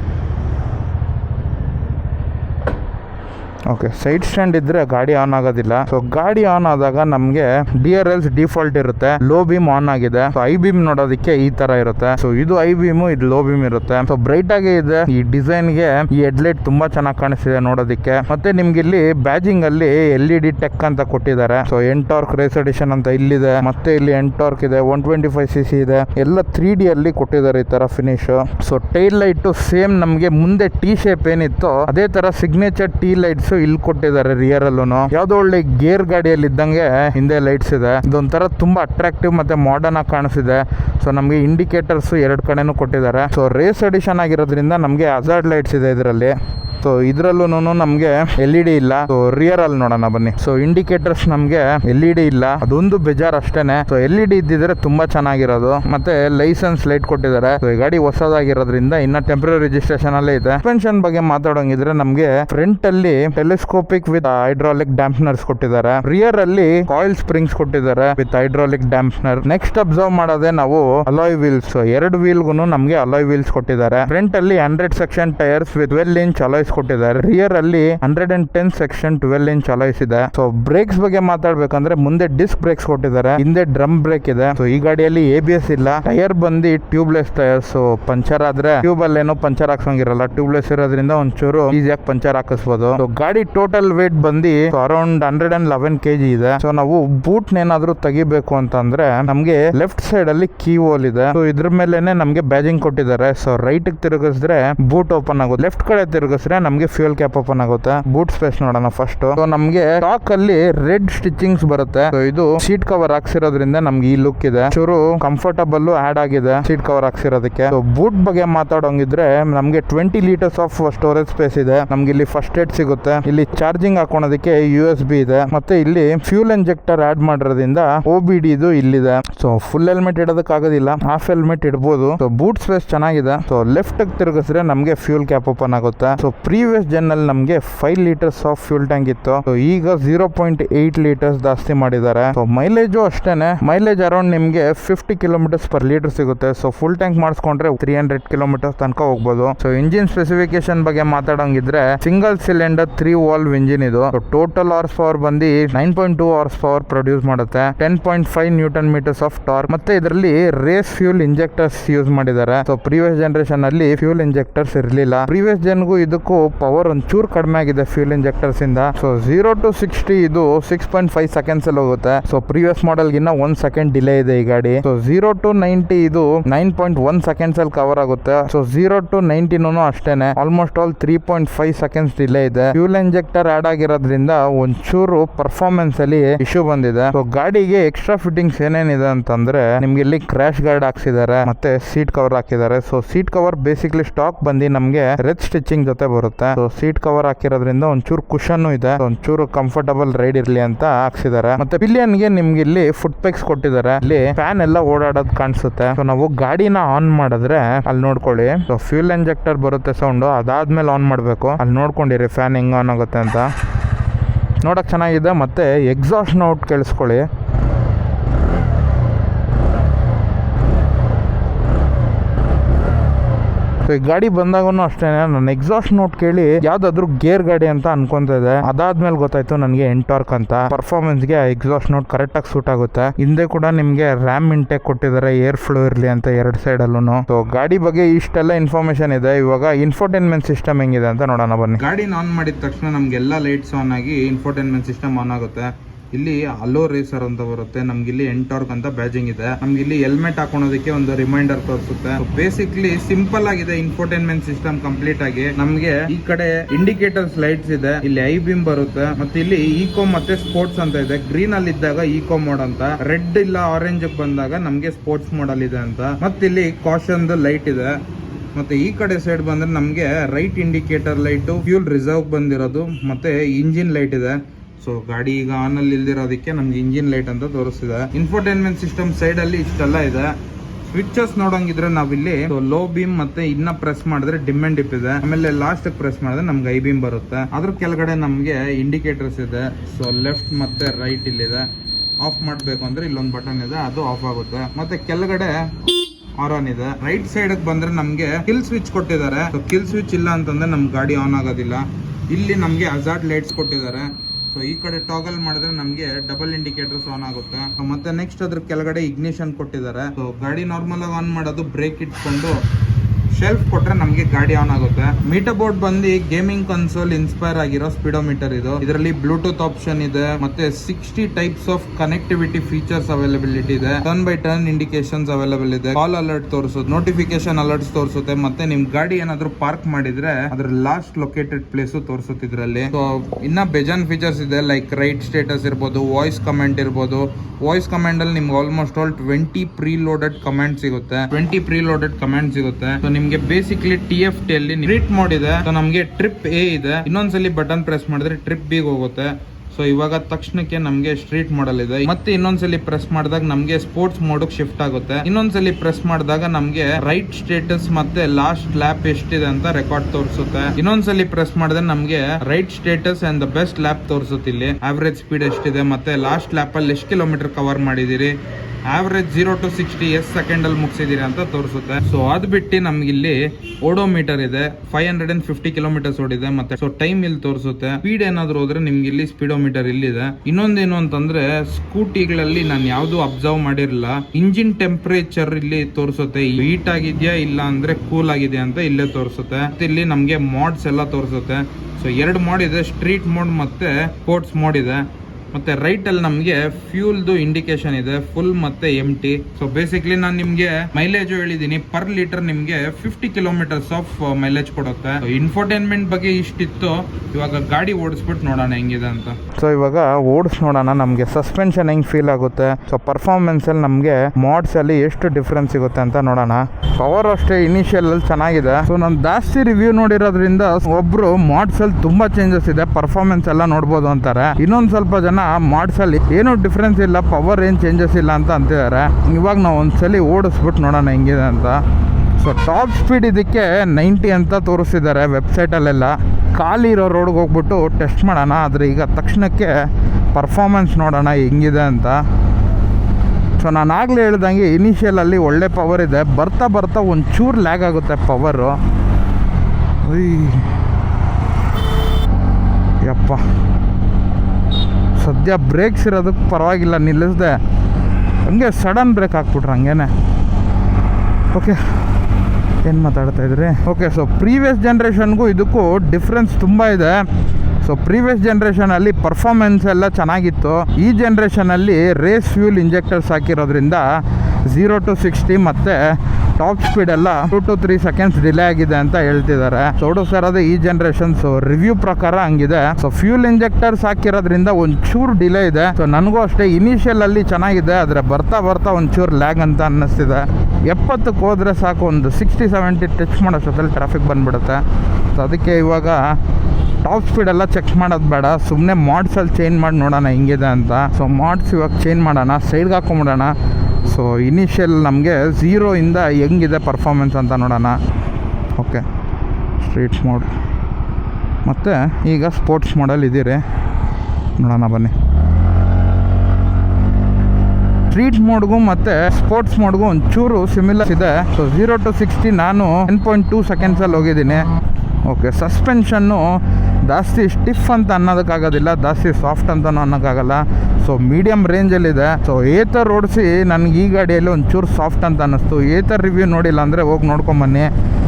ಓಕೆ ಸೈಡ್ ಸ್ಟ್ಯಾಂಡ್ ಇದ್ರೆ ಗಾಡಿ ಆನ್ ಆಗೋದಿಲ್ಲ. ಸೊ ಗಾಡಿ ಆನ್ ಆದಾಗ ನಮಗೆ ಡಿ ಆರ್ ಎಲ್ಸ್ ಡಿಫಾಲ್ಟ್ ಇರುತ್ತೆ. ಲೋ ಬೀಮ್ ಆನ್ ಆಗಿದೆ. ಸೊ ಐ ಬೀಮ್ ನೋಡೋದಕ್ಕೆ ಈ ತರ ಇರುತ್ತೆ. ಸೊ ಇದು ಐ ಬೀಮ್ ಇದು ಲೋ ಬೀಮ್ ಇರುತ್ತೆ. ಸೊ ಬ್ರೈಟ್ ಆಗಿ ಇದೆ. ಈ ಡಿಸೈನ್ಗೆ ಈ ಹೆಡ್ಲೈಟ್ ತುಂಬಾ ಚೆನ್ನಾಗಿ ಕಾಣಿಸ್ತಿದೆ ನೋಡೋದಕ್ಕೆ. ಮತ್ತೆ ನಿಮ್ಗೆ ಇಲ್ಲಿ ಬ್ಯಾಜಿಂಗ್ ಅಲ್ಲಿ ಎಲ್ ಇ ಡಿ ಟೆಕ್ ಅಂತ ಕೊಟ್ಟಿದ್ದಾರೆ. ಸೊ ಎಂಟಾರ್ಕ್ ರೇಸ್ ಎಡಿಷನ್ ಅಂತ ಇಲ್ಲಿದೆ. ಮತ್ತೆ ಇಲ್ಲಿ ಎಂಟಾರ್ಕ್ ಇದೆ one twenty five C C ಇದೆ. ಎಲ್ಲ ತ್ರೀ ಡಿ ಅಲ್ಲಿ ಕೊಟ್ಟಿದ್ದಾರೆ ಈ ತರ finish so tail light same ನಮಗೆ ಮುಂದೆ ಟಿ ಶೇಪ್ ಏನಿತ್ತು, ಅದೇ ತರ ಸಿಗ್ನೇಚರ್ ಟಿ ಲೈಟ್ಸ್ ಇಲ್ಲಿ ಕೊಟ್ಟಿದ್ದಾರೆ ರಿಯರ್ ಅಲ್ಲೂ ಯಾವ್ದೋ ಒಳ್ಳೆ ಗೇರ್ ಗಾಡಿಯಲ್ಲಿ ಇದ್ದಂಗೆ ಹಿಂದೆ ಲೈಟ್ಸ್ ಇದೆ. ಇದೊಂಥರ ತುಂಬಾ ಅಟ್ರಾಕ್ಟಿವ್ ಮತ್ತೆ ಮಾಡರ್ನ್ ಆಗಿ ಕಾಣಿಸಿದೆ ಸೊ ನಮಗೆ ಇಂಡಿಕೇಟರ್ಸ್ ಎರಡು ಕಡೆನೂ ಕೊಟ್ಟಿದ್ದಾರೆ. ಸೊ ರೇಸ್ ಅಡಿಷನ್ ಆಗಿರೋದ್ರಿಂದ ನಮಗೆ ಅಜಾರ್ಡ್ ಲೈಟ್ಸ್ ಇದೆ ಇದರಲ್ಲಿ. ಸೊ ಇದರಲ್ಲೂ ನಮಗೆ ಎಲ್ ಇ ಡಿ ಇಲ್ಲ. ಸೊ ರಿಯರ್ ಅಲ್ಲಿ ನೋಡೋಣ ಬನ್ನಿ. ಸೊ ಇಂಡಿಕೇಟರ್ಸ್ ನಮಗೆ ಎಲ್ ಇ ಡಿ ಇಲ್ಲ. ಅದೊಂದು ಬೇಜಾರ್ ಅಷ್ಟೇನೆ ಸೊ ಎಲ್ ಇ ಡಿ ಇದ್ದಿದ್ರೆ ತುಂಬಾ ಚೆನ್ನಾಗಿರೋದು. ಮತ್ತೆ ಲೈಸೆನ್ಸ್ ಲೈಟ್ ಕೊಟ್ಟಿದ್ದಾರೆ. ಸೊ ಈ ಗಾಡಿ ಹೊಸದಾಗಿರೋದ್ರಿಂದ ಇನ್ನ ಟೆಂಪ್ರರಿ ರಿಜಿಸ್ಟ್ರೇಷನ್ ಅಲ್ಲೇ ಇದೆ. ಸಸ್ಪೆನ್ಷನ್ ಬಗ್ಗೆ ಮಾತಾಡೋಂಗಿದ್ರೆ ನಮಗೆ ಫ್ರಂಟ್ ಅಲ್ಲಿ ಟೆಲಿಸ್ಕೋಪಿಕ್ ವಿತ್ ಹೈಡ್ರಾಲಿಕ್ ಡ್ಯಾಂಪ್ನರ್ಸ್ ಕೊಟ್ಟಿದ್ದಾರೆ. ರಿಯರ್ ಅಲ್ಲಿ ಕಾಯಿಲ್ ಸ್ಪ್ರಿಂಗ್ಸ್ ಕೊಟ್ಟಿದ್ದಾರೆ with hydraulic dampener next observe ಮಾಡೋದೇ ನಾವು ಅಲಾಯ್ ವೀಲ್ಸ್ ಎರಡು ವೀಲ್ಗೂ ನಮಗೆ ಅಲಾಯ್ ವೀಲ್ಸ್ ಕೊಟ್ಟಿದ್ದಾರೆ. ಫ್ರಂಟ್ ಅಲ್ಲಿ hundred section tyres with twelve inch alloys ಕೊಟ್ಟಿದ್ದಾರೆ. ರಿಯರ್ ಅಲ್ಲಿ hundred and ten section twelve inch alloys ಇದೆ ಸೊ ಬ್ರೇಕ್ಸ್ ಬಗ್ಗೆ ಮಾತಾಡ್ಬೇಕಂದ್ರೆ ಮುಂದೆ ಡಿಸ್ಕ್ ಬ್ರೇಕ್ಸ್ ಕೊಟ್ಟಿದ್ದಾರೆ. ಹಿಂದೆ ಡ್ರಮ್ ಬ್ರೇಕ್ ಇದೆ. ಸೊ ಈ ಗಾಡಿಯಲ್ಲಿ ಎ ಬಿ ಎಸ್ ಇಲ್ಲ. ಟೈರ್ ಬಂದು ಟ್ಯೂಬ್ಲೆಸ್ ಟೈರ್ ಸೊ ಪಂಚರ್ ಆದ್ರೆ ಟ್ಯೂಬ್ ಅಲ್ಲಿ ಏನೋ ಪಂಚರ್ ಹಾಕ್ಸಂಗಿರಲ್ಲ. ಟ್ಯೂಬ್ಲೆಸ್ ಇರೋದ್ರಿಂದ ಒಂಚೂರು ಈಸಿಯಾಗಿ ಪಂಚರ್ ಹಾಕಿಸ್ಬೋದು. ಸೊ ಗಾಡಿ ಟೋಟಲ್ ವೇಟ್ ಬಂದು around hundred and eleven KG ಇದೆ. ಸೊ ನಾವು ಬೂಟ್ ಏನಾದ್ರೂ ತೆಗಿಬೇಕು ಅಂತಂದ್ರೆ ನಮ್ಗೆ ಲೆಫ್ಟ್ ಸೈಡ್ ಅಲ್ಲಿ ಕೀ ಹೋಲ್ ಇದೆ. ಸೊ ಇದ್ರ ಮೇಲೆನೆ ನಮ್ಗೆ ಬ್ಯಾಜಿಂಗ್ ಕೊಟ್ಟಿದ್ದಾರೆ. ಸೊ ರೈಟ್ ತಿರುಗಿಸಿದ್ರೆ ಬೂಟ್ ಓಪನ್ ಆಗುತ್ತೆ. ಲೆಫ್ಟ್ ಕಡೆ ತಿರುಗಿಸಿದ್ರೆ ನಮ್ಗೆ ಫ್ಯೂಯಲ್ ಕ್ಯಾಪ್ ಓಪನ್ ಆಗುತ್ತೆ. ಬೂಟ್ ಸ್ಪೇಸ್ ನೋಡೋಣ ಫಸ್ಟ್ ನಮಗೆ ಟಾಕ್ ಅಲ್ಲಿ ರೆಡ್ ಸ್ಟಿಚಿಂಗ್ಸ್ ಬರುತ್ತೆ. ಇದು ಸೀಟ್ ಕವರ್ ಹಾಕ್ಸಿರೋದ್ರಿಂದ ನಮ್ಗೆ ಈ ಲುಕ್ ಇದೆ. ಚೂರು ಕಂಫರ್ಟಬಲ್ ಆಡ್ ಆಗಿದೆ ಸೀಟ್ ಕವರ್ ಹಾಕ್ಸಿರೋದಕ್ಕೆ. ಬೂಟ್ ಬಗ್ಗೆ ಮಾತಾಡೋಂಗಿದ್ರೆ ನಮಗೆ twenty litres of storage space ಇದೆ. ನಮ್ಗೆ ಇಲ್ಲಿ ಫಸ್ಟ್ ಏಡ್ ಸಿಗುತ್ತೆ. ಇಲ್ಲಿ ಚಾರ್ಜಿಂಗ್ ಹಾಕೊಳೋದಕ್ಕೆ ಯು ಎಸ್ ಬಿ ಇದೆ. ಮತ್ತೆ ಇಲ್ಲಿ ಫ್ಯೂಲ್ ಇಂಜೆಕ್ಟರ್ ಆಡ್ ಮಾಡಿರೋದ್ರಿಂದ ಓ ಬಿ ಡಿ ಇದು ಇಲ್ಲಿದೆ. ಸೊ ಫುಲ್ ಹೆಲ್ಮೆಟ್ ಇಡೋದಕ್ಕೆ ಆಗೋದಿಲ್ಲ. ಹಾಫ್ ಹೆಲ್ಮೆಟ್ ಇಡಬಹುದು ಬೂಟ್ ಸ್ಪೇಸ್ ಚೆನ್ನಾಗಿದೆ. ಸೊ ಲೆಫ್ಟ್ ತಿರುಗಿಸಿದ್ರೆ ನಮಗೆ ಫ್ಯೂಲ್ ಕ್ಯಾಪ್ ಓಪನ್ ಆಗುತ್ತೆ. ಸೊ ಪ್ರೀವಿಯಸ್ ಜರ್ನಲ್ ನಮಗೆ five litres of fuel tank ಇತ್ತು. ಈಗ ಜೀರೋ ಪಾಯಿಂಟ್ ಏಟ್ ಲೀಟರ್ಸ್ ಜಾಸ್ತಿ ಮಾಡಿದ್ದಾರೆ. ಸೊ ಮೈಲೇಜು ಅಷ್ಟೇನೆ. ಮೈಲೇಜ್ ಅರೌಂಡ್ ನಿಮಗೆ ಫಿಫ್ಟಿ ಕಿಲೋಮೀಟರ್ಸ್ ಪರ್ ಲೀಟರ್ ಸಿಗುತ್ತೆ. ಸೊ ಫುಲ್ ಟ್ಯಾಂಕ್ ಮಾಡಿಸ್ಕೊಂಡ್ರೆ ತ್ರೀ ಹಂಡ್ರೆಡ್ ಕಿಲೋಮೀಟರ್ಸ್ ತನಕ ಹೋಗ್ಬೋದು. ಸೊ ಇಂಜಿನ್ ಸ್ಪೆಸಿಫಿಕೇಶನ್ ಬಗ್ಗೆ ಮಾತಾಡೋಂಗಿದ್ರೆ single cylinder three valve engine ಇದು. ಟೋಟಲ್ ಹಾರ್ಸ್ ಪವರ್ ಬಂದು nine point two horse power produce ಮಾಡುತ್ತೆ. Ten point five newton metres of torque ಮತ್ತೆ ಇದರಲ್ಲಿ ರೇಸ್ ಫ್ಯೂಲ್ ಇಂಜೆಕ್ಟರ್ಸ್ ಯೂಸ್ ಮಾಡಿದ್ದಾರೆ. So previous generation ಅಲ್ಲಿ fuel injectors ಇರಲಿಲ್ಲ. Previous ಜನ್ಗೂ ಇದಕ್ಕೂ power ಒಂಚೂರು ಕಡಿಮೆ ಆಗಿದೆ ಫ್ಯೂಲ್ ಇಂಜೆಕ್ಟರ್ಸ್ ಇಂದ. ಸೊ ಜೀರೋ ಟು ಸಿಕ್ಸ್ಟಿ ಇದು ಸಿಕ್ಸ್ ಪಾಯಿಂಟ್ ಫೈವ್ ಸೆಕೆಂಡ್ಸ್ ಅಲ್ಲಿ ಹೋಗುತ್ತೆ. ಸೊ ಪ್ರೀವಿಯಸ್ ಮಾಡೆಲ್ ಗಿನ್ನ ಒನ್ ಸೆಕೆಂಡ್ ಡಿಲೇ ಇದೆ ಈ ಗಾಡಿ. ಸೊ ಜೀರೋ ಟು ನೈಂಟಿ ಇದು ನೈನ್ ಪಾಯಿಂಟ್ ಒನ್ ಸೆಕೆಂಡ್ಸ್ ಅಲ್ಲಿ ಕವರ್ ಆಗುತ್ತೆ. ಸೊ ಜೀರೋ ಟು ನೈನ್ಟಿನೂ ಅಷ್ಟೇನೆ. Almost all three point five seconds delay ಇದೆ. ಫ್ಯೂಲ್ ಇಂಜೆಕ್ಟರ್ ಆಡ್ ಆಗಿರೋದ್ರಿಂದ ಒಂಚೂರು ಪರ್ಫಾರ್ಮೆನ್ಸ್ ಅಲ್ಲಿ ಇಶ್ಯೂ ಬಂದಿದೆ. ಸೊ ಗಾಡಿಗೆ ಎಕ್ಸ್ಟ್ರಾ ಫಿಟ್ಟಿಂಗ್ಸ್ ಏನೇನಿದೆ ಅಂತಂದ್ರೆ ನಿಮ್ಗೆ ಇಲ್ಲಿ ಕ್ರಾಶ್ ಗಾರ್ಡ್ ಹಾಕ್ಸಿದ್ದಾರೆ, ಮತ್ತೆ ಸೀಟ್ ಕವರ್ ಹಾಕಿದ್ದಾರೆ. So seat cover basically stock ಬಂದು ನಮಗೆ ರೆಡ್ ಸ್ಟಿಚಿಂಗ್ ಜೊತೆ ಬರುತ್ತೆ. ಸೊ ಸೀಟ್ ಕವರ್ ಹಾಕಿರೋದ್ರಿಂದ ಒಂಚೂರು ಕುಶನ್ ಇದೆ. ಒಂಚೂರು ಕಂಫರ್ಟಬಲ್ ರೈಡ್ ಇರ್ಲಿ ಅಂತ ಹಾಕ್ಸಿದ್ದಾರೆ. ಮತ್ತೆ ಪಿಲಿಯನ್ಗೆ ನಿಮ್ಗೆ ಇಲ್ಲಿ ಫುಟ್ ಪೆಕ್ಸ್ ಕೊಟ್ಟಿದ್ದಾರೆ. ಇಲ್ಲಿ ಫ್ಯಾನ್ ಎಲ್ಲ ಓಡಾಡೋದು ಕಾಣಿಸುತ್ತೆ. ಸೊ ನಾವು ಗಾಡಿನ ಆನ್ ಮಾಡಿದ್ರೆ ಅಲ್ಲಿ ನೋಡ್ಕೊಳ್ಳಿ. ಸೊ ಫ್ಯೂಲ್ ಇಂಜೆಕ್ಟರ್ ಬರುತ್ತೆ ಸೌಂಡ್ ಅದಾದ್ಮೇಲೆ ಆನ್ ಮಾಡಬೇಕು. ಅಲ್ಲಿ ನೋಡ್ಕೊಂಡಿರಿ ಫ್ಯಾನ್ ಹೆಂಗ್ ಆನ್ ಆಗುತ್ತೆ ಅಂತ. ನೋಡಕ್ ಚೆನ್ನಾಗಿದೆ. ಮತ್ತೆ ಎಕ್ಸಾಸ್ಟ್ ನೋಟ್ ಕೇಳಿಸ್ಕೊಳ್ಳಿ. ಸೊ ಈ ಗಾಡಿ ಬಂದಾಗೂ ಅಷ್ಟೇ ನನ್ನ ಎಕ್ಸಾಸ್ಟ್ ನೋಟ್ ಕೇಳಿ ಯಾವ್ದಾದ್ರು ಗೇರ್ ಗಾಡಿ ಅಂತ ಅನ್ಕೊಂತ ಇದೆ ಅದಾದ್ಮೇಲೆ ಗೊತ್ತಾಯ್ತು ನನಗೆ ಎಂಟಾರ್ಕ್ ಅಂತ. ಪರ್ಫಾರ್ಮೆನ್ಸ್ಗೆ ಎಕ್ಸಾಸ್ಟ್ ನೋಟ್ ಕರೆಕ್ಟ್ ಆಗಿ ಸೂಟ್ ಆಗುತ್ತೆ. ಹಿಂದೆ ಕೂಡ ನಿಮ್ಗೆ ರ್ಯಾಮ್ ಇಂಟೆಕ್ ಕೊಟ್ಟಿದ್ದಾರೆ ಏರ್ ಫ್ಲೋ ಇರ್ಲಿ ಅಂತ ಎರಡು ಸೈಡ್ ಅಲ್ಲೂ ಸೊ ಗಾಡಿ ಬಗ್ಗೆ ಇಷ್ಟೆಲ್ಲ ಇನ್ಫಾರ್ಮೇಶನ್ ಇದೆ. ಇವಾಗ ಇನ್ಫೋಟೈನ್ಮೆಂಟ್ ಸಿಸ್ಟಮ್ ಹೆಂಗಿದೆ ಅಂತ ನೋಡೋಣ ಬನ್ನಿ. ಗಾಡಿನ ಆನ್ ಮಾಡಿದ ತಕ್ಷಣ ನಮ್ಗೆಲ್ಲ ಲೈಟ್ಸ್ ಆನ್ ಆಗಿ ಇನ್ಫೋಟೈನ್ಮೆಂಟ್ ಸಿಸ್ಟಮ್ ಆನ್ ಆಗುತ್ತೆ. ಇಲ್ಲಿ ಅಲೋ ರೇಸರ್ ಅಂತ ಬರುತ್ತೆ. ನಮ್ಗೆ ಇಲ್ಲಿ ಎಂಟಾರ್ಕ್ ಅಂತ ಬ್ಯಾಜಿಂಗ್ ಇದೆ. ನಮ್ಗೆ ಇಲ್ಲಿ ಹೆಲ್ಮೆಟ್ ಹಾಕೊಳೋದಕ್ಕೆ ಒಂದು ರಿಮೈಂಡರ್ ತೋರಿಸುತ್ತೆ. ಬೇಸಿಕ್ಲಿ ಸಿಂಪಲ್ ಆಗಿದೆ ಇನ್ಫೋಟೈನ್ಮೆಂಟ್ ಸಿಸ್ಟಮ್ ಕಂಪ್ಲೀಟ್ ಆಗಿ. ನಮ್ಗೆ ಈ ಕಡೆ ಇಂಡಿಕೇಟರ್ಸ್ ಲೈಟ್ಸ್ ಇದೆ. ಇಲ್ಲಿ ಐ ಬಿಮ್ ಬರುತ್ತೆ. ಮತ್ತೆ ಇಲ್ಲಿ ಈಕೋ ಮತ್ತೆ ಸ್ಪೋರ್ಟ್ಸ್ ಅಂತ ಇದೆ. ಗ್ರೀನ್ ಅಲ್ಲಿ ಇದ್ದಾಗ ಈಕೋ ಮೋಡ್ ಅಂತ. ರೆಡ್ ಇಲ್ಲ ಆರೆಂಜ್ ಬಂದಾಗ ನಮ್ಗೆ ಸ್ಪೋರ್ಟ್ಸ್ ಮೋಡಲ್ ಇದೆ ಅಂತ. ಮತ್ತೆ ಇಲ್ಲಿ ಕಾಶನ್ ಲೈಟ್ ಇದೆ. ಮತ್ತೆ ಈ ಕಡೆ ಸೈಡ್ ಬಂದ್ರೆ ನಮಗೆ right indicator light fuel reserve ಬಂದಿರೋದು. ಮತ್ತೆ ಇಂಜಿನ್ ಲೈಟ್ ಇದೆ. ಸೊ ಗಾಡಿ ಈಗ ಆನ್ ಅಲ್ಲಿ ಇಲ್ದಿರೋದಕ್ಕೆ ನಮ್ಗೆ ಇಂಜಿನ್ ಲೈಟ್ ಅಂತ ತೋರಿಸ್ತಿದೆ. ಇನ್ಫೋಟೈನ್ಮೆಂಟ್ ಸಿಸ್ಟಮ್ ಸೈಡ್ ಅಲ್ಲಿ ಇಷ್ಟೆಲ್ಲ ಇದೆ. ಸ್ವಿಚಸ್ ನೋಡಂಗಿದ್ರೆ ನಾವಿಲ್ಲಿ ಲೋ ಬೀಮ್ ಮತ್ತೆ ಇನ್ನ ಪ್ರೆಸ್ ಮಾಡಿದ್ರೆ ಡಿಮ್ ಅಂಡ್ ಡಿಪ್ ಇದೆ. ಆಮೇಲೆ ಲಾಸ್ಟ್ ಪ್ರೆಸ್ ಮಾಡಿದ್ರೆ ನಮ್ಗೆ ಐ ಬೀಮ್ ಬರುತ್ತೆ. ಅದ್ರ ಕೆಳಗಡೆ ನಮ್ಗೆ ಇಂಡಿಕೇಟರ್ಸ್ ಇದೆ. ಸೊ ಲೆಫ್ಟ್ ಮತ್ತೆ ರೈಟ್ ಇಲ್ಲಿದೆ. ಆಫ್ ಮಾಡಬೇಕು ಅಂದ್ರೆ ಇಲ್ಲೊಂದು ಬಟನ್ ಇದೆ, ಅದು ಆಫ್ ಆಗುತ್ತೆ. ಮತ್ತೆ ಕೆಳಗಡೆ ಆನ್ ಇದೆ. ರೈಟ್ ಸೈಡ್ ಬಂದ್ರೆ ನಮ್ಗೆ ಕಿಲ್ ಸ್ವಿಚ್ ಕೊಟ್ಟಿದ್ದಾರೆ. ಕಿಲ್ ಸ್ವಿಚ್ ಇಲ್ಲ ಅಂತಂದ್ರೆ ನಮ್ಗೆ ಗಾಡಿ ಆನ್ ಆಗೋದಿಲ್ಲ. ಇಲ್ಲಿ ನಮ್ಗೆ ಅಜಾರ್ಟ್ ಲೈಟ್ಸ್ ಕೊಟ್ಟಿದ್ದಾರೆ. ಸೊ ಈ ಕಡೆ ಟಾಗಲ್ ಮಾಡಿದ್ರೆ ನಮ್ಗೆ ಡಬಲ್ ಇಂಡಿಕೇಟರ್ಸ್ ಆನ್ ಆಗುತ್ತೆ. ಮತ್ತೆ ನೆಕ್ಸ್ಟ್ ಅದ್ರ ಕೆಳಗಡೆ ಇಗ್ನಿಷನ್ ಕೊಟ್ಟಿದ್ದಾರೆ. ಸೊ ಗಾಡಿ ನಾರ್ಮಲ್ ಆಗಿ ಆನ್ ಮಾಡೋದು ಬ್ರೇಕ್ ಇಟ್ಕೊಂಡು ಶೆಲ್ಫ್ ಕೊಟ್ರೆ ನಮಗೆ ಗಾಡಿ ಆನ್ ಆಗುತ್ತೆ. ಮೀಟರ್ ಬೋರ್ಡ್ ಬಂದು ಗೇಮಿಂಗ್ ಕನ್ಸೋಲ್ ಇನ್ಸ್ಪೈರ್ ಆಗಿರೋ ಸ್ಪೀಡೋಮೀಟರ್ ಇದು. ಇದರಲ್ಲಿ ಬ್ಲೂಟೂತ್ ಆಪ್ಷನ್ ಇದೆ, ಮತ್ತೆ sixty types of connectivity features availability ಇದೆ. Turn by turn indications available ಇದೆ. ಕಾಲ್ ಅಲರ್ಟ್ ತೋರಿಸುತ್ತೆ ನೋಟಿಫಿಕೇಶನ್ ಅಲರ್ಟ್ಸ್ ತೋರಿಸುತ್ತೆ, ಮತ್ತೆ ನಿಮ್ ಗಾಡಿ ಏನಾದ್ರು ಪಾರ್ಕ್ ಮಾಡಿದ್ರೆ ಅದ್ರ ಲಾಸ್ಟ್ ಲೊಕೇಟೆಡ್ ಪ್ಲೇಸ್ ತೋರಿಸುತ್ತೆ ಇದರಲ್ಲಿ. ಸೊ ಇನ್ನ ಬೆಜಾನ್ ಫೀಚರ್ಸ್ ಇದೆ ಲೈಕ್ ರೈಟ್ ಸ್ಟೇಟಸ್ ಇರ್ಬೋದು ವಾಯ್ಸ್ ಕಮೆಂಟ್ ಇರ್ಬೋದು. ವಾಯ್ಸ್ ಕಮೆಂಟ್ ಅಲ್ಲಿ ನಿಮ್ಗೆ almost all twenty preloaded command ಸಿಗುತ್ತೆ. ಟ್ವೆಂಟಿ ಪ್ರೀ ಲೋಡೆಡ್ ಕಮೆಂಟ್ ಸಿಗುತ್ತೆ ಸೊ ನಿಮ್ಗೆ ಬೇಸಿಕಲಿ ಟಿ ಎಫ್ ಟಿ ಅಲ್ಲಿ ಟ್ರೀಟ್ ಮಾಡಿದೆ. ನಮ್ಗೆ ಟ್ರಿಪ್ ಎ ಇದೆ. ಇನ್ನೊಂದ್ಸಲಿ ಬಟನ್ ಪ್ರೆಸ್ ಮಾಡಿದ್ರೆ ಟ್ರಿಪ್ ಬಿ ಹೋಗುತ್ತೆ. ಸೊ ಇವಾಗ ತಕ್ಷಣಕ್ಕೆ ನಮ್ಗೆ ಸ್ಟ್ರೀಟ್ ಮಾಡಲ್ ಇದೆ. ಮತ್ತೆ ಇನ್ನೊಂದ್ಸಲಿ ಪ್ರೆಸ್ ಮಾಡಿದಾಗ ನಮ್ಗೆ ಸ್ಪೋರ್ಟ್ಸ್ ಮೋಡ್ ಶಿಫ್ಟ್ ಆಗುತ್ತೆ. ಇನ್ನೊಂದ್ಸಲಿ ಪ್ರೆಸ್ ಮಾಡಿದಾಗ ನಮ್ಗೆ ರೈಟ್ ಸ್ಟೇಟಸ್ ಮತ್ತೆ ಲಾಸ್ಟ್ ಲ್ಯಾಪ್ ಎಷ್ಟಿದೆ ಅಂತ ರೆಕಾರ್ಡ್ ತೋರಿಸುತ್ತೆ. ಇನ್ನೊಂದ್ಸಲಿ ಪ್ರೆಸ್ ಮಾಡಿದ್ರೆ ನಮ್ಗೆ ride status and the best lap ತೋರಿಸುತ್ತೆ ಇಲ್ಲಿ. ಆವರೇಜ್ ಸ್ಪೀಡ್ ಎಷ್ಟಿದೆ ಮತ್ತೆ ಲಾಸ್ಟ್ ಲ್ಯಾಪ್ ಅಲ್ಲಿ ಎಷ್ಟು ಕಿಲೋಮೀಟರ್ ಕವರ್ ಮಾಡಿದಿರಿ average zero to sixty S second ಅಲ್ಲಿ ಮುಗಿಸಿದಿರಿ ಅಂತ ತೋರಿಸುತ್ತೆ. ಸೊ ಅದ್ ಬಿಟ್ಟು ನಮ್ಗೆ ಇಲ್ಲಿ ಓಡೋಮೀಟರ್ ಇದೆ five hundred and fifty kilometres ಓಡಿದೆ ಮತ್ತೆ ಸೊ ಟೈಮ್ ಇಲ್ಲಿ ತೋರಿಸುತ್ತೆ. ಸ್ಪೀಡ್ ಏನಾದ್ರು ಹೋದ್ರೆ ನಿಮ್ಗೆ ಇಲ್ಲಿ ಸ್ಪೀಡೋಮೀಟರ್ ಇಲ್ಲಿದೆ. ಇನ್ನೊಂದೇನು ಅಂತಂದ್ರೆ ಸ್ಕೂಟಿಗಳಲ್ಲಿ ನಾನು ಯಾವುದು ಅಬ್ಸರ್ವ್ ಮಾಡಿರಲಿಲ್ಲ. ಇಂಜಿನ್ ಟೆಂಪರೇಚರ್ ಇಲ್ಲಿ ತೋರಿಸುತ್ತೆ. ಹೀಟ್ ಆಗಿದೆಯಾ ಇಲ್ಲ ಅಂದ್ರೆ ಕೂಲ್ ಆಗಿದೆ ಅಂತ ಇಲ್ಲೇ ತೋರಿಸುತ್ತೆ. ಇಲ್ಲಿ ನಮಗೆ ಮಾಡ್ಸ್ ಎಲ್ಲ ತೋರಿಸುತ್ತೆ. ಸೊ ಎರಡು ಮೋಡ್ ಇದೆ ಸ್ಟ್ರೀಟ್ ಮೋಡ್ ಮತ್ತೆ ಸ್ಪೋರ್ಟ್ಸ್ ಮೋಡ್ ಇದೆ. ಮತ್ತೆ ರೈಟ್ ಅಲ್ಲಿ ನಮಗೆ ಫ್ಯೂಲ್ದು ಇಂಡಿಕೇಶನ್ ಇದೆ ಫುಲ್ ಮತ್ತೆ ಎಂ ಟಿ ಸೊ ಬೇಸಿಕ್ಲಿ ನಾನು ನಿಮ್ಗೆ ಮೈಲೇಜ್ ಹೇಳಿದೀನಿ ಪರ್ ಲೀಟರ್ ನಿಮ್ಗೆ ಫಿಫ್ಟಿ ಕಿಲೋಮೀಟರ್ಸ್ ಆಫ್ ಮೈಲೇಜ್ ಕೊಡುತ್ತೆ. ಇನ್ಫೋಟೈನ್ಮೆಂಟ್ ಬಗ್ಗೆ ಇಷ್ಟಿತ್ತು, ಇವಾಗ ಗಾಡಿ ಓಡಿಸ್ಬಿಟ್ಟು ನೋಡೋಣ ಹೆಂಗಿದೆ ಅಂತ. ಸೊ ಇವಾಗ ಓಡಿಸ್ ನೋಡೋಣ, ನಮಗೆ ಸಸ್ಪೆನ್ಷನ್ ಹೆಂಗ್ ಫೀಲ್ ಆಗುತ್ತೆ. ಸೊ ಪರ್ಫಾರ್ಮೆನ್ಸ್ ಅಲ್ಲಿ ನಮಗೆ ಮಾಡ್ಸ್ ಅಲ್ಲಿ ಎಷ್ಟು ಡಿಫ್ರೆನ್ಸ್ ಸಿಗುತ್ತೆ ಅಂತ ನೋಡೋಣ. ಪವರ್ ಅಷ್ಟೇ ಇನಿಷಿಯಲ್ ಅಲ್ಲಿ ಚೆನ್ನಾಗಿದೆ. ಸೊ ನಾನು ಜಾಸ್ತಿ ರಿವ್ಯೂ ನೋಡಿರೋದ್ರಿಂದ ಒಬ್ರು ಮಾಡ್ಸ್ ಅಲ್ಲಿ ತುಂಬಾ ಚೇಂಜಸ್ ಇದೆ ಪರ್ಫಾರ್ಮೆನ್ಸ್ ಎಲ್ಲ ನೋಡ್ಬೋದು ಅಂತಾರೆ. ಇನ್ನೊಂದ್ ಸ್ವಲ್ಪ ಜನ ಮಾಡ್ಸ್ ಅಲ್ಲಿ ಏನೂ ಡಿಫ್ರೆನ್ಸ್ ಇಲ್ಲ ಪವರ್ ಏನು ಚೇಂಜಸ್ ಇಲ್ಲ ಅಂತ ಅಂತಿದ್ದಾರೆ. ಇವಾಗ ನಾವು ಒಂದ್ಸಲಿ ಓಡಿಸ್ಬಿಟ್ಟು ನೋಡೋಣ ಹೆಂಗಿದೆ ಅಂತ. ಸೊ ಟಾಪ್ ಸ್ಪೀಡ್ ಇದಕ್ಕೆ ನೈಂಟಿ ಅಂತ ತೋರಿಸಿದ್ದಾರೆ ವೆಬ್ಸೈಟಲ್ಲೆಲ್ಲ ಖಾಲಿ ಇರೋ ರೋಡ್ಗೆ ಹೋಗ್ಬಿಟ್ಟು ಟೆಸ್ಟ್ ಮಾಡೋಣ, ಆದರೆ ಈಗ ತಕ್ಷಣಕ್ಕೆ ಪರ್ಫಾರ್ಮೆನ್ಸ್ ನೋಡೋಣ ಹೆಂಗಿದೆ ಅಂತ. ಸೊ ನಾನು ಆಗಲೇ ಹೇಳ್ದಂಗೆ ಇನಿಷಿಯಲಲ್ಲಿ ಒಳ್ಳೆ ಪವರ್ ಇದೆ. ಬರ್ತಾ ಬರ್ತಾ ಒಂಚೂರು ಲ್ಯಾಗ್ ಆಗುತ್ತೆ ಪವರು ಯಪ್ಪ. ಸದ್ಯ ಬ್ರೇಕ್ಸ್ ಇರೋದಕ್ಕೆ ಪರವಾಗಿಲ್ಲ, ನಿಲ್ಲಿಸ್ದೆ. ಹಂಗೆ ಸಡನ್ ಬ್ರೇಕ್ ಹಾಕ್ಬಿಟ್ರೆ ಹಂಗೇನೆ. ಓಕೆ ಏನು ಮಾತಾಡ್ತಾ ಇದ್ರಿ? ಓಕೆ ಸೊ ಪ್ರೀವಿಯಸ್ ಜನ್ರೇಷನ್ಗೂ ಇದಕ್ಕೂ ಡಿಫ್ರೆನ್ಸ್ ತುಂಬ ಇದೆ. ಸೊ ಪ್ರೀವಿಯಸ್ ಜನ್ರೇಷನಲ್ಲಿ ಪರ್ಫಾರ್ಮೆನ್ಸ್ ಎಲ್ಲ ಚೆನ್ನಾಗಿತ್ತು. ಈ ಜನ್ರೇಷನಲ್ಲಿ ರೇಸ್ ಫ್ಯೂಲ್ ಇಂಜೆಕ್ಟರ್ಸ್ ಹಾಕಿರೋದ್ರಿಂದ ಝೀರೋ ಟು ಸಿಕ್ಸ್ಟಿ ಮತ್ತು ಟಾಪ್ ಸ್ಪೀಡ್ ಎಲ್ಲ two to three seconds delay ಆಗಿದೆ ಅಂತ ಹೇಳ್ತಿದ್ದಾರೆ. ಸೋಡು ಸರ್ ಅದೇ ಈ ಜನ್ರೇಷನ್ ಸೊ ರಿವ್ಯೂ ಪ್ರಕಾರ ಹಂಗಿದೆ. ಸೊ ಫ್ಯೂಲ್ ಇಂಜೆಕ್ಟರ್ಸ್ ಹಾಕಿರೋದ್ರಿಂದ ಒಂಚೂರು ಡಿಲೇ ಇದೆ. ಸೊ ನನಗೂ ಅಷ್ಟೇ ಇನಿಷಿಯಲ್ ಅಲ್ಲಿ ಚೆನ್ನಾಗಿದೆ, ಆದ್ರೆ ಬರ್ತಾ ಬರ್ತಾ ಒಂಚೂರು ಲ್ಯಾಗ್ ಅಂತ ಅನ್ನಿಸ್ತಿದೆ. ಎಪ್ಪತ್ತಕ್ಕೆ ಹೋದ್ರೆ ಸಾಕು, ಒಂದು ಸಿಕ್ಸ್ಟಿ ಸೆವೆಂಟಿ ಟಚ್ ಮಾಡೋಷ್ಟೊತ್ತಲ್ಲಿ ಟ್ರಾಫಿಕ್ ಬಂದ್ಬಿಡುತ್ತೆ. ಸೊ ಅದಕ್ಕೆ ಇವಾಗ ಟಾಪ್ ಸ್ಪೀಡ್ ಎಲ್ಲ ಚೆಕ್ ಮಾಡೋದು ಬೇಡ. ಸುಮ್ಮನೆ ಮಾಡ್ಸಲ್ಲಿ ಚೇಂಜ್ ಮಾಡಿ ನೋಡೋಣ, ಹಿಂಗಿದೆ ಅಂತ. ಸೊ ಮಾಡ್ಸ್ ಇವಾಗ ಚೇಂಜ್ ಮಾಡೋಣ ಸೈಡ್ಗೆ ಹಾಕೊಂಬಿಡೋಣ. ಸೊ ಇನಿಷಿಯಲ್ ನಮಗೆ ಝೀರೋಯಿಂದ ಹೆಂಗಿದೆ ಪರ್ಫಾರ್ಮೆನ್ಸ್ ಅಂತ ನೋಡೋಣ. ಓಕೆ ಸ್ಟ್ರೀಟ್ಸ್ ಮೋಡ್ ಮತ್ತು ಈಗ ಸ್ಪೋರ್ಟ್ಸ್ ಮೋಡಲ್ ಇದ್ದೀರಿ. ನೋಡೋಣ ಬನ್ನಿ. ಸ್ಟ್ರೀಟ್ ಮೋಡ್ಗೂ ಮತ್ತು ಸ್ಪೋರ್ಟ್ಸ್ ಮೋಡ್ಗೂ ಒಂಚೂರು ಸಿಮಿಲರ್ ಇದೆ. ಸೊ ಝೀರೋ ಟು ಸಿಕ್ಸ್ಟಿ ನಾನು ಟೆನ್ ಪಾಯಿಂಟ್ ಟೂ ಸೆಕೆಂಡ್ಸಲ್ಲಿ ಹೋಗಿದ್ದೀನಿ. ಓಕೆ ಸಸ್ಪೆನ್ಷನ್ನು ಜಾಸ್ತಿ ಸ್ಟಿಫ್ ಅಂತ ಅನ್ನೋದಕ್ಕಾಗೋದಿಲ್ಲ, ಜಾಸ್ತಿ ಸಾಫ್ಟ್ ಅಂತಲೂ ಅನ್ನೋಕ್ಕಾಗಲ್ಲ. ಸೊ ಮೀಡಿಯಮ್ ರೇಂಜಲ್ಲಿದೆ ಸೊ ಏತರ್ ಓಡಿಸಿ ನನಗೆ ಈ ಗಾಡಿಯಲ್ಲಿ ಒಂಚೂರು ಸಾಫ್ಟ್ ಅಂತ ಅನ್ನಿಸ್ತು. ಏತರ್ ರಿವ್ಯೂ ನೋಡಿಲ್ಲ ಅಂದರೆ ಹೋಗಿ ನೋಡ್ಕೊಂಬನ್ನಿ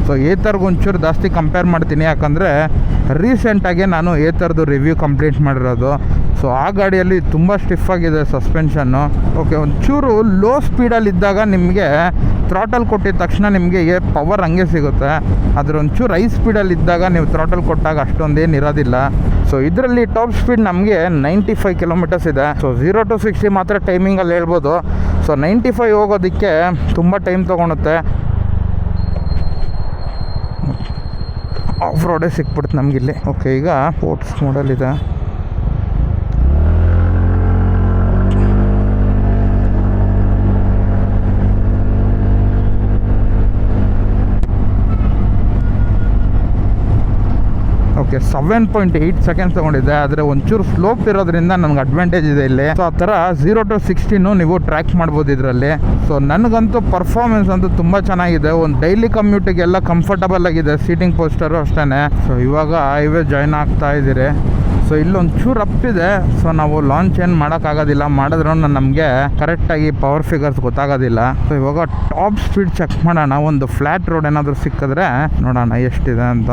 ಸೊ ಏತರ್ಗೆ ಒಂಚೂರು ಜಾಸ್ತಿ ಕಂಪೇರ್ ಮಾಡ್ತೀನಿ. ಯಾಕಂದರೆ ರೀಸೆಂಟಾಗಿ ನಾನು ಏತರ್ದು ರಿವ್ಯೂ ಕಂಪ್ಲೀಟ್ ಮಾಡಿರೋದು. ಸೊ ಆ ಗಾಡಿಯಲ್ಲಿ ತುಂಬ ಸ್ಟಿಫ್ ಆಗಿದೆ ಸಸ್ಪೆನ್ಷನ್ನು ಓಕೆ ಒಂಚೂರು ಲೋ ಸ್ಪೀಡಲ್ಲಿ ಇದ್ದಾಗ ನಿಮಗೆ ಥ್ರಾಟಲ್ ಕೊಟ್ಟಿದ ತಕ್ಷಣ ನಿಮಗೆ ಪವರ್ ಹಂಗೆ ಸಿಗುತ್ತೆ. ಅದ್ರ ಒಂಚೂರು ಹೈ ಸ್ಪೀಡಲ್ಲಿ ಇದ್ದಾಗ ನೀವು ಥ್ರಾಟಲ್ ಕೊಟ್ಟಾಗ ಅಷ್ಟೊಂದೇನು ಇರೋದಿಲ್ಲ. ಸೊ ಇದರಲ್ಲಿ ಟಾಪ್ ಸ್ಪೀಡ್ ನಮಗೆ ನೈಂಟಿ ಫೈವ್ ಕಿಲೋಮೀಟರ್ಸ್ ಇದೆ. ಸೊ ಝೀರೋ ಟು ಸಿಕ್ಸ್ಟಿ ಮಾತ್ರ ಟೈಮಿಂಗಲ್ಲಿ ಹೇಳ್ಬೋದು. ಸೊ ನೈಂಟಿ ಫೈವ್ ಹೋಗೋದಕ್ಕೆ ತುಂಬ ಟೈಮ್ ತೊಗೊಳುತ್ತೆ. ಆಫ್ ರೋಡೇ ಸಿಕ್ಬಿಡ್ತು ನಮಗಿಲ್ಲಿ ಓಕೆ ಈಗ ಸ್ಪೋರ್ಟ್ಸ್ ಮಾಡಲ್ ಇದೆ. Okay seven point eight seconds ತಗೊಂಡಿದ್ದೆ ಆದರೆ ಒಂಚೂರು ಸ್ಲೋಪ್ ಇರೋದ್ರಿಂದ ನನಗೆ ಅಡ್ವಾಂಟೇಜ್ ಇದೆ ಇಲ್ಲಿ. ಸೊ ಆ ಥರ ಝೀರೋ ಟು ಸಿಕ್ಸ್ಟೀನು ನೀವು ಟ್ರ್ಯಾಕ್ ಮಾಡ್ಬೋದು ಇದರಲ್ಲಿ. ಸೊ ನನಗಂತೂ ಪರ್ಫಾರ್ಮೆನ್ಸ್ ಅಂತೂ ತುಂಬ ಚೆನ್ನಾಗಿದೆ. ಒಂದು ಡೈಲಿ ಕಮ್ಯೂಟಿಗೆಲ್ಲ ಕಂಫರ್ಟಬಲ್ ಆಗಿದೆ. ಸೀಟಿಂಗ್ ಪೋಸ್ಟರು ಅಷ್ಟೇ ಸೊ ಇವಾಗ ಹೈವೇ ಜಾಯ್ನ್ ಆಗ್ತಾ ಇದ್ದೀರಿ. ಸೊ ಇಲ್ಲೊಂದು ಚೂರು ಅಪ್ ಇದೆ. ಸೊ ನಾವು ಲಾಂಚ್ ಏನು ಮಾಡೋಕ್ಕಾಗೋದಿಲ್ಲ. ಮಾಡಿದ್ರೂ ನಮಗೆ ಕರೆಕ್ಟಾಗಿ ಪವರ್ ಫಿಗರ್ಸ್ ಗೊತ್ತಾಗೋದಿಲ್ಲ. ಸೊ ಇವಾಗ ಟಾಪ್ ಸ್ಪೀಡ್ ಚೆಕ್ ಮಾಡೋಣ. ಒಂದು ಫ್ಲ್ಯಾಟ್ ರೋಡ್ ಏನಾದರೂ ಸಿಕ್ಕಿದ್ರೆ ನೋಡೋಣ ಎಷ್ಟಿದೆ ಅಂತ.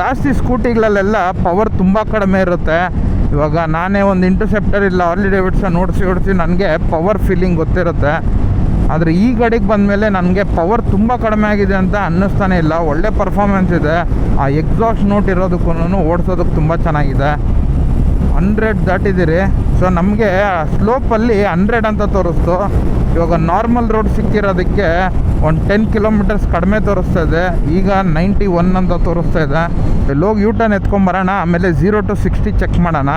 ಜಾಸ್ತಿ ಸ್ಕೂಟಿಗಳಲ್ಲೆಲ್ಲ ಪವರ್ ತುಂಬ ಕಡಿಮೆ ಇರುತ್ತೆ. ಇವಾಗ ನಾನೇ ಒಂದು ಇಂಟರ್ಸೆಪ್ಟರ್ ಇಲ್ಲ ಆರ್ಲಿ ಡೇವಿಡ್ಸನ್ ಓಡಿಸಿ ಓಡಿಸಿ ನನಗೆ ಪವರ್ ಫೀಲಿಂಗ್ ಗೊತ್ತಿರುತ್ತೆ. ಆದರೆ ಈ ಗಾಡಿಗೆ ಬಂದಮೇಲೆ ನನಗೆ ಪವರ್ ತುಂಬ ಕಡಿಮೆ ಆಗಿದೆ ಅಂತ ಅನ್ನಿಸ್ತಾನೆ ಇಲ್ಲ. ಒಳ್ಳೆ ಪರ್ಫಾರ್ಮೆನ್ಸ್ ಇದೆ. ಆ ಎಕ್ಸಾಸ್ಟ್ ನೋಟ್ ಇರೋದಕ್ಕೂ ಓಡಿಸೋದಕ್ಕೆ ತುಂಬ ಚೆನ್ನಾಗಿದೆ. ಹಂಡ್ರೆಡ್ ದಾಟಿದ್ದೀರಿ. ಸೊ ನಮಗೆ ಸ್ಲೋಪಲ್ಲಿ ಹಂಡ್ರೆಡ್ ಅಂತ ತೋರಿಸ್ತು. ಇವಾಗ ನಾರ್ಮಲ್ ರೋಡ್ ಸಿಕ್ಕಿರೋದಕ್ಕೆ ಒಂದು ಟೆನ್ ಕಿಲೋಮೀಟರ್ಸ್ ಕಡಿಮೆ ತೋರಿಸ್ತಾ ಇದೆ. ಈಗ ನೈಂಟಿ ಒನ್ ಅಂತ ತೋರಿಸ್ತಾ ಇದೆ. ಇಲ್ಲೋಗಿ ಯೂ ಟರ್ನ್ ಎತ್ಕೊಂಬರೋಣ ಆಮೇಲೆ ಝೀರೋ ಟು ಸಿಕ್ಸ್ಟಿ ಚೆಕ್ ಮಾಡೋಣ.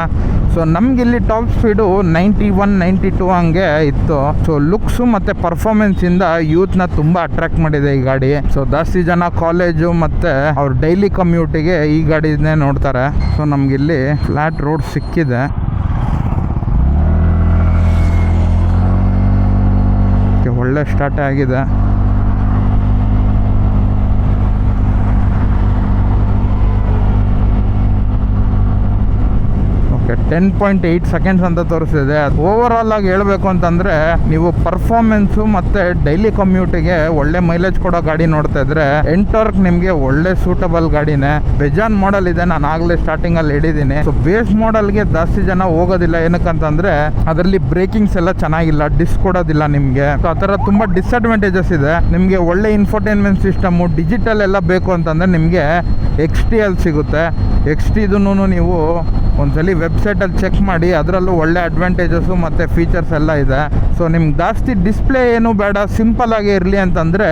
ಸೊ ಇಲ್ಲಿ top speed ninety one ninety two ಹಂಗೆ ಇತ್ತು. ಸೊ ಲುಕ್ಸು ಮತ್ತು ಪರ್ಫಾರ್ಮೆನ್ಸಿಂದ ಯೂತ್ನ ತುಂಬ ಅಟ್ರಾಕ್ಟ್ ಮಾಡಿದೆ ಈ ಗಾಡಿ. ಸೊ ಜಾಸ್ತಿ ಜನ ಕಾಲೇಜು ಮತ್ತು ಅವ್ರ ಡೈಲಿ ಕಮ್ಯೂಟಿಗೆ ಈ ಗಾಡಿನೇ ನೋಡ್ತಾರೆ. ಸೊ ನಮಗಿಲ್ಲಿ ಫ್ಲ್ಯಾಟ್ ರೋಡ್ ಸಿಕ್ಕಿದೆ Okay, ಒಳ್ಳೆ ಸ್ಟಾರ್ಟ್ ಆಗಿದೆ. Okay ten point eight seconds ಅಂತ ತೋರಿಸಿದೆ ಓವರ್ ಆಲ್ ಆಗಿ ಹೇಳಬೇಕು ಅಂತಂದರೆ, ನೀವು ಪರ್ಫಾರ್ಮೆನ್ಸು ಮತ್ತು ಡೈಲಿ ಕಮ್ಯೂಟಿಗೆ ಒಳ್ಳೆ ಮೈಲೇಜ್ ಕೊಡೋ ಗಾಡಿ ನೋಡ್ತಾ ಇದ್ರೆ ಎಂಟರ್ಕ್ ನಿಮಗೆ ಒಳ್ಳೆ ಸೂಟಬಲ್ ಗಾಡಿನೇ. ಬೆಜಾನ್ ಮಾಡಲ್ ಇದೆ, ನಾನು ಆಗಲೇ ಸ್ಟಾರ್ಟಿಂಗಲ್ಲಿ ಹಿಡಿದೀನಿ. ಸೊ ಬೇಸ್ ಮಾಡಲ್ಗೆ ಜಾಸ್ತಿ ಜನ ಹೋಗೋದಿಲ್ಲ. ಏನಕ್ಕಂತಂದ್ರೆ ಅದರಲ್ಲಿ ಬ್ರೇಕಿಂಗ್ಸ್ ಎಲ್ಲ ಚೆನ್ನಾಗಿಲ್ಲ ಡಿಸ್ ಕೊಡೋದಿಲ್ಲ ನಿಮಗೆ. ಸೊ ಆ ಥರ ತುಂಬ ಡಿಸ್ಅಡ್ವಾಂಟೇಜಸ್ ಇದೆ. ನಿಮಗೆ ಒಳ್ಳೆ ಇನ್ಫರ್ಟೈನ್ಮೆಂಟ್ ಸಿಸ್ಟಮು ಡಿಜಿಟಲ್ ಎಲ್ಲ ಬೇಕು ಅಂತಂದರೆ ನಿಮಗೆ ಎಕ್ಸ್ ಟಿ ಅಲ್ಲಿ ಸಿಗುತ್ತೆ. ಎಕ್ಸ್ ಟಿದೂ ನೀವು ಒಂದ್ಸಲಿ ವೆಬ್ಸೈಟಲ್ಲಿ ಚೆಕ್ ಮಾಡಿ, ಅದರಲ್ಲೂ ಒಳ್ಳೆ ಅಡ್ವಾಂಟೇಜಸ್ಸು ಮತ್ತು ಫೀಚರ್ಸ್ ಎಲ್ಲ ಇದೆ. ಸೊ ನಿಮ್ಗೆ ಜಾಸ್ತಿ ಡಿಸ್ಪ್ಲೇ ಏನು ಬೇಡ ಸಿಂಪಲ್ ಆಗಿ ಇರಲಿ ಅಂತಂದರೆ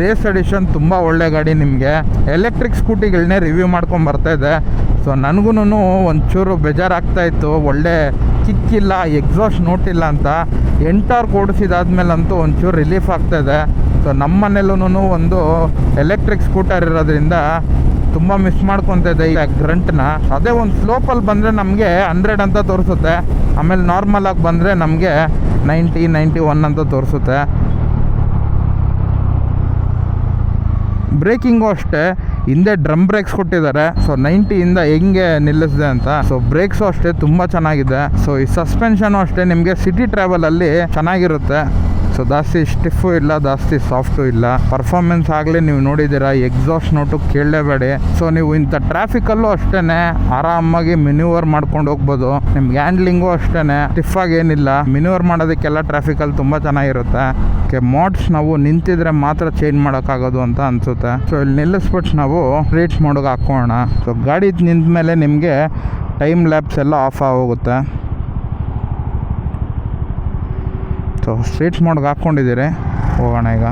ರೇಸ್ ಎಡಿಷನ್ ತುಂಬ ಒಳ್ಳೆ ಗಾಡಿ ನಿಮಗೆ. ಎಲೆಕ್ಟ್ರಿಕ್ ಸ್ಕೂಟಿಗಳನ್ನೇ ರಿವ್ಯೂ ಮಾಡ್ಕೊಂಡು ಇದೆ. ಸೊ ನನಗೂ ಒಂಚೂರು ಬೇಜಾರಾಗ್ತಾ ಇತ್ತು. ಒಳ್ಳೆ ಕಿಕ್ಕಿಲ್ಲ ಎಕ್ಸಾಸ್ಟ್ ನೋಟಿಲ್ಲ ಅಂತ. ಎಂಟಾರ್ ಓಡಿಸಿದಾದ್ಮೇಲಂತೂ ಒಂಚೂರು ರಿಲೀಫ್ ಆಗ್ತಾ ಇದೆ. ಸೊ ನಮ್ಮ ಮನೇಲೂ ಒಂದು ಎಲೆಕ್ಟ್ರಿಕ್ ಸ್ಕೂಟರ್ ಇರೋದ್ರಿಂದ ತುಂಬ ಮಿಸ್ ಮಾಡ್ಕೊಂತ ಇದೆ ಈ ಗ್ರಂಟ್ನ ಅದೇ ಒಂದು ಸ್ಲೋಪಲ್ಲಿ ಬಂದರೆ ನಮಗೆ ಹಂಡ್ರೆಡ್ ಅಂತ ತೋರಿಸುತ್ತೆ. ಆಮೇಲೆ ನಾರ್ಮಲ್ ಆಗಿ ಬಂದರೆ ನಮಗೆ ನೈಂಟಿ ನೈಂಟಿ ಒನ್ ಅಂತ ತೋರಿಸುತ್ತೆ. ಬ್ರೇಕಿಂಗು ಅಷ್ಟೇ. ಹಿಂದೆ ಡ್ರಮ್ ಬ್ರೇಕ್ಸ್ ಕೊಟ್ಟಿದ್ದಾರೆ. ಸೊ ನೈಂಟಿಯಿಂದ ಹೆಂಗೆ ನಿಲ್ಲಿಸಿದೆ ಅಂತ. ಸೊ ಬ್ರೇಕ್ಸು ಅಷ್ಟೇ ತುಂಬ ಚೆನ್ನಾಗಿದೆ. ಸೊ ಈ ಸಸ್ಪೆನ್ಷನು ಅಷ್ಟೇ ನಿಮಗೆ ಸಿಟಿ ಟ್ರಾವೆಲಲ್ಲಿ ಚೆನ್ನಾಗಿರುತ್ತೆ. ಸೊ ಜಾಸ್ತಿ ಸ್ಟಿಫು ಇಲ್ಲ ಜಾಸ್ತಿ ಸಾಫ್ಟು ಇಲ್ಲ. ಪರ್ಫಾರ್ಮೆನ್ಸ್ ಆಗಲಿ ನೀವು ನೋಡಿದ್ದೀರಾ ಎಕ್ಸಾಸ್ಟ್ ನೋಟು ಕೇಳಲೇಬೇಡಿ. ಸೊ ನೀವು ಇಂಥ ಟ್ರಾಫಿಕಲ್ಲೂ ಅಷ್ಟೇ ಆರಾಮಾಗಿ ಮಿನ್ಯೂವರ್ ಮಾಡ್ಕೊಂಡು ಹೋಗ್ಬೋದು. ನಿಮ್ಗೆ ಹ್ಯಾಂಡ್ಲಿಂಗು ಅಷ್ಟೇ ಸ್ಟಿಫಾಗಿ ಏನಿಲ್ಲ ಮಿನ್ಯೂವರ್ ಮಾಡೋದಕ್ಕೆಲ್ಲ ಟ್ರಾಫಿಕಲ್ಲಿ ತುಂಬ ಚೆನ್ನಾಗಿರುತ್ತೆ. ಓಕೆ ಮೋಡ್ಸ್ ನಾವು ನಿಂತಿದ್ರೆ ಮಾತ್ರ ಚೇಂಜ್ ಮಾಡೋಕ್ಕಾಗೋದು ಅಂತ ಅನಿಸುತ್ತೆ. ಸೊ ಇಲ್ಲಿ ನಿಲ್ಲಿಸ್ಬಿಟ್ಟು ನಾವು ರೀಚ್ ಮಾಡೋಕೆ ಹಾಕೋಣ ಸೊ ಗಾಡಿ ನಿಂತ ಮೇಲೆ ನಿಮಗೆ ಟೈಮ್ ಲ್ಯಾಬ್ಸ್ ಎಲ್ಲ ಆಫ್ ಆಗೋಗುತ್ತೆ. ಸೊ ಸ್ಟ್ರೀಟ್ ಮೋಡ್ಗೆ ಹಾಕ್ಕೊಂಡಿದ್ದೀರಿ. ಹೋಗೋಣ ಈಗ.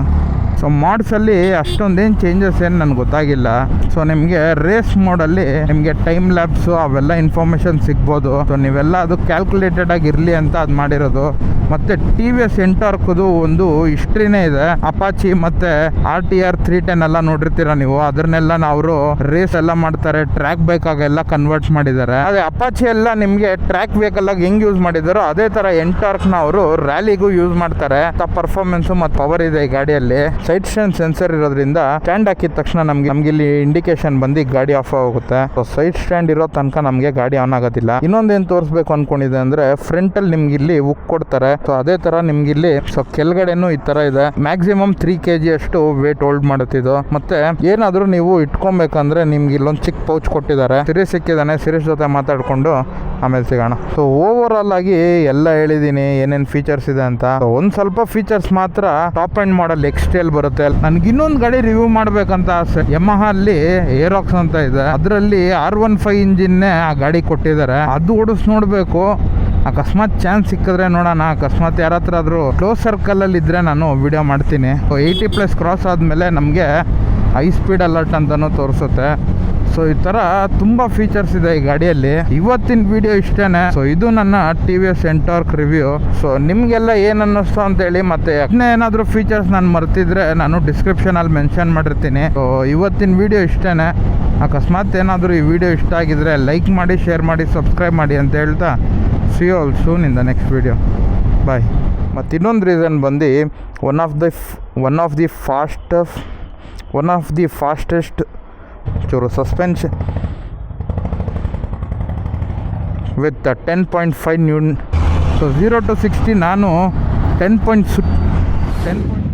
ಸೊ ಮಾಡ್ಸಲ್ಲಿ ಅಷ್ಟೊಂದೇನು ಚೇಂಜಸ್ ಏನು ನನಗೆ ಗೊತ್ತಾಗಿಲ್ಲ. ಸೊ ನಿಮಗೆ ರೇಸ್ ಮೋಡಲ್ಲಿ ನಿಮಗೆ ಟೈಮ್ ಲ್ಯಾಬ್ಸು ಅವೆಲ್ಲ ಇನ್ಫಾರ್ಮೇಷನ್ ಸಿಗ್ಬೋದು. ಸೊ ನೀವೆಲ್ಲ ಅದು ಕ್ಯಾಲ್ಕುಲೇಟೆಡ್ ಆಗಿರಲಿ ಅಂತ ಅದು ಮಾಡಿರೋದು. ಮತ್ತು ಟಿ ವಿ ಎಸ್ ಎಂಟಾರ್ಕದು ಒಂದು ಹಿಸ್ಟ್ರಿನೇ ಇದೆ. ಅಪಾಚಿ ಮತ್ತೆ R T R three ten ಎಲ್ಲ ನೋಡಿರ್ತೀರ ನೀವು? ಅದನ್ನೆಲ್ಲ ಅವರು ರೇಸ್ ಎಲ್ಲ ಮಾಡ್ತಾರೆ ಟ್ರ್ಯಾಕ್ ಬೇಕಾಗೆಲ್ಲ ಕನ್ವರ್ಟ್ ಮಾಡಿದ್ದಾರೆ. ಅದೇ ಅಪಾಚಿ ಎಲ್ಲ ನಿಮಗೆ ಟ್ರ್ಯಾಕ್ ವೆಹಿಕಲ್ ಆಗಿ ಹೆಂಗ್ ಯೂಸ್ ಮಾಡಿದಾರೋ ಅದೇ ತರ ಎಂಟಾರ್ಕ್ನ ಅವರು ರ್ಯಾಲಿಗೂ ಯೂಸ್ ಮಾಡ್ತಾರೆ. ಪರ್ಫಾರ್ಮೆನ್ಸ್ ಮತ್ತು ಪವರ್ ಇದೆ ಈ ಗಾಡಿಯಲ್ಲಿ. ಸೈಡ್ ಸ್ಟ್ಯಾಂಡ್ ಸೆನ್ಸರ್ ಇರೋದ್ರಿಂದ ಸ್ಟ್ಯಾಂಡ್ ಹಾಕಿದ ತಕ್ಷಣ ನಮ್ಗೆ ನಮ್ಗೆ ಇಲ್ಲಿ ಇಂಡಿಕೇಶನ್ ಬಂದು ಗಾಡಿ ಆಫ್ ಆಗುತ್ತೆ ಸೈಡ್ ಸ್ಟ್ಯಾಂಡ್ ಇರೋ ತನಕ ನಮಗೆ ಗಾಡಿ ಆನ್ ಆಗೋದಿಲ್ಲ. ಇನ್ನೊಂದೇನು ತೋರಿಸ್ಬೇಕು ಅನ್ಕೊಂಡಿದೆ ಅಂದ್ರೆ ಫ್ರಂಟ್ ಅಲ್ಲಿ ನಿಮ್ಗೆ ಇಲ್ಲಿ ಉಕ್ ಕೊಡ್ತಾರೆ. ಸೊ ಅದೇ ತರ ನಿಮ್ಗೆ ಇಲ್ಲಿ ಸೊ ಕೆಳಗಡೆನೂ ಈ ತರ ಇದೆ. ಮ್ಯಾಕ್ಸಿಮಮ್ ತ್ರೀ ಕೆ ಜಿ ಅಷ್ಟು ವೇಟ್ ಹೋಲ್ಡ್ ಮಾಡುತ್ತಿದ್ದು ಮತ್ತೆ ಏನಾದ್ರೂ ನೀವು ಇಟ್ಕೊಬೇಕಂದ್ರೆ ನಿಮ್ಗೆ ಇಲ್ಲೊಂದು ಚಿಕ್ಕ ಪೌಚ್ ಕೊಟ್ಟಿದ್ದಾರೆ. ಸಿರೀಸ್ ಸಿಕ್ಕಿದಾನೆ ಸಿರೀಸ್ ಜೊತೆ ಮಾತಾಡ್ಕೊಂಡು ಆಮೇಲೆ ಸಿಗೋಣ. ಸೊ ಓವರ್ ಆಲ್ ಆಗಿ ಎಲ್ಲ ಹೇಳಿದೀನಿ, ಏನೇನು ಫೀಚರ್ಸ್ ಇದೆ ಅಂತ. ಒಂದು ಸ್ವಲ್ಪ ಫೀಚರ್ಸ್ ಮಾತ್ರ ಟಾಪ್ ಅಂಡ್ ಮಾಡಲ್ ಎಕ್ಸ್ಟೇಲ್ ಬರುತ್ತೆ. ನನ್ಗೆ ಇನ್ನೊಂದು ಗಾಡಿ ರಿವ್ಯೂ ಮಾಡ್ಬೇಕಂತ ಆಸೆ. ಯಮಹ ಅಲ್ಲಿ ಏರಾಕ್ಸ್ ಅಂತ ಇದೆ. ಅದರಲ್ಲಿ ಆರ್ ಒನ್ ಫೈವ್ ಇಂಜಿನ್ನೇ ಆ ಗಾಡಿ ಕೊಟ್ಟಿದ್ದಾರೆ. ಅದು ಓಡಿಸ್ ನೋಡಬೇಕು. ಅಕಸ್ಮಾತ್ ಚಾನ್ಸ್ ಸಿಕ್ಕಿದ್ರೆ ನೋಡೋಣ, ಅಕಸ್ಮಾತ್ ಯಾರ ಹತ್ರ ಆದರೂ ಕ್ಲೋಸ್ ಸರ್ಕಲಲ್ಲಿ ಇದ್ದರೆ ನಾನು ವಿಡಿಯೋ ಮಾಡ್ತೀನಿ. ಏಯ್ಟಿ ಪ್ಲಸ್ ಕ್ರಾಸ್ ಆದಮೇಲೆ ನಮಗೆ ಹೈ ಸ್ಪೀಡ್ ಅಲರ್ಟ್ ಅಂತಲೂ ತೋರಿಸುತ್ತೆ. ಸೊ ಈ ಥರ ತುಂಬ ಫೀಚರ್ಸ್ ಇದೆ ಈ ಗಾಡಿಯಲ್ಲಿ. ಇವತ್ತಿನ ವಿಡಿಯೋ ಇಷ್ಟೇ ಸೊ ಇದು ನನ್ನ T V S Ntorq review so ನಿಮಗೆಲ್ಲ ಏನು ಅನ್ನಿಸ್ತು ಅಂತೇಳಿ ಮತ್ತೆ ಏನಾದರೂ ಫೀಚರ್ಸ್ ನಾನು ಮರ್ತಿದ್ರೆ ನಾನು ಡಿಸ್ಕ್ರಿಪ್ಷನಲ್ಲಿ ಮೆನ್ಷನ್ ಮಾಡಿರ್ತೀನಿ. ಸೊ ಇವತ್ತಿನ ವಿಡಿಯೋ ಇಷ್ಟೇ ಅಕಸ್ಮಾತ್ ಏನಾದರೂ ಈ ವಿಡಿಯೋ ಇಷ್ಟ ಆಗಿದ್ರೆ ಲೈಕ್ ಮಾಡಿ ಶೇರ್ ಮಾಡಿ ಸಬ್ಸ್ಕ್ರೈಬ್ ಮಾಡಿ ಅಂತ ಹೇಳ್ತಾ see all soon in the next video bye ಮತ್ತು ಇನ್ನೊಂದು ರೀಸನ್ ಬಂದು one of the one of the fast one of the fastest ಚೂರು suspension with ten point five new so zero to sixty ನಾನು ten point ten point